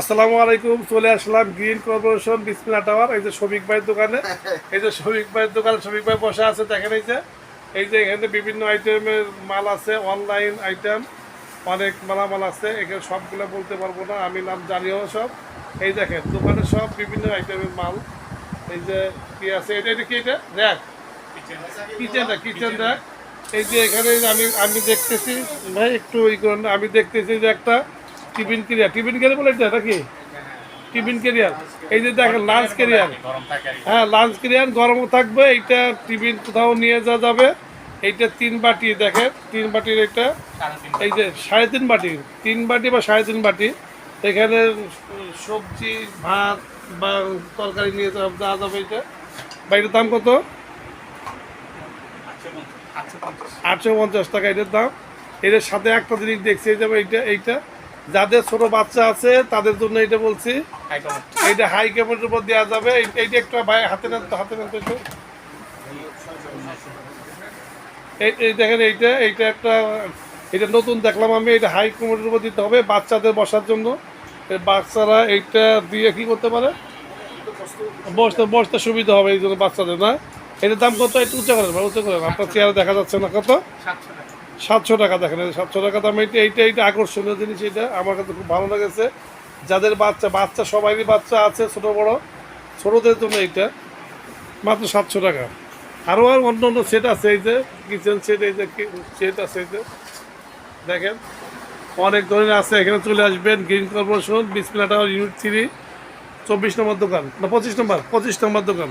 আসসালামু আলাইকুম, চলে আসলাম গ্রিন কর্পোরেশন বিসমিলা টাওয়ার। এই যে শফিক ভাইয়ের দোকানে। এই যে শফিক ভাইয়ের দোকানে শফিক ভাই বসে আছে, দেখেন এই যে। এই যে এখানে বিভিন্ন আইটেমের মাল আছে, অনলাইন আইটেম, অনেক মালামাল আছে। এখানে সবগুলো বলতে পারব না, আমি নাম জানিও সব। এই দেখেন, দোকানে সব বিভিন্ন আইটেমের মাল। এই যে কি আছে, এটা এটা কি এটা? Rack. Kitchen rack kitchen rack. এই যে এখানে আমি আমি দেখতেছি, ভাই, একটু ওই আমি দেখতেছি যে একটা টিফিন ক্যারিয়ার টিফিন ক্যারিয়ার বলে এটা নাকি? টিফিন ক্যারিয়ার এই যে দেখেন লাঞ্চ ক্যারিয়ার গরম থাকে আর কি। হ্যাঁ লাঞ্চ ক্যারিয়ার গরমও থাকবে, এইটা টিফিন কোথাও নিয়ে যাওয়া যাবে। এইটা তিন বাটি, দেখেন, তিন বাটির এটা এই যে সাড়ে তিন বাটি তিন বাটি বা সাড়ে তিন বাটি। এখানে সবজি, ভাত বা তরকারি নিয়ে যাওয়া যাবে এটা বা এটার দাম কত? আটশো পঞ্চাশ। টাকা এটার দাম। এটার সাথে একটা জিনিস দেখছি যাবে এইটা এইটা। যাদের ছোট বাচ্চা আছে তাদের জন্য এটা বলছি। এইটা হাই ক্যামেরার উপর দেওয়া যাবে। এই- এইটা একটা ভাই হাতে নেন তো হাতে নেন তো একটু। এই দেখেন এইটা এইটা একটা এটা নতুন দেখলাম আমি এটা হাই ক্যামেরার উপর দিতে হবে বাচ্চাদের বসার জন্য। বাচ্চারা এইটা দিয়ে কি করতে পারে? বসতে বসতে সুবিধা হবে এই জন্য বাচ্চাদের না? এটার দাম কত? একটু উঁচু করেন উঁচু করেন। আপনার চেয়ারে দেখা যাচ্ছে না কত? সাতশো টাকা দেখেন সাতশো টাকা দাম, এইটা এইটা এইটা আকর্ষণীয় জিনিস এটা। আমার কাছে খুব ভালো লেগেছে। যাদের বাচ্চা বাচ্চা, সবারই বাচ্চা আছে, ছোট, বড়, ছোটদের জন্য এইটা। মাত্র সাতশো টাকা। আরও আর অন্য অন্য সেট আছে, এই যে কিচেন সেট এই যে সেট আছে, এই যে। দেখেন, অনেক ধরনের আছে। এখানে চলে আসবেন green corporation Bismillah tower unit three চব্বিশ নম্বর দোকান, না, পঁচিশ নম্বর পঁচিশ নম্বর দোকান।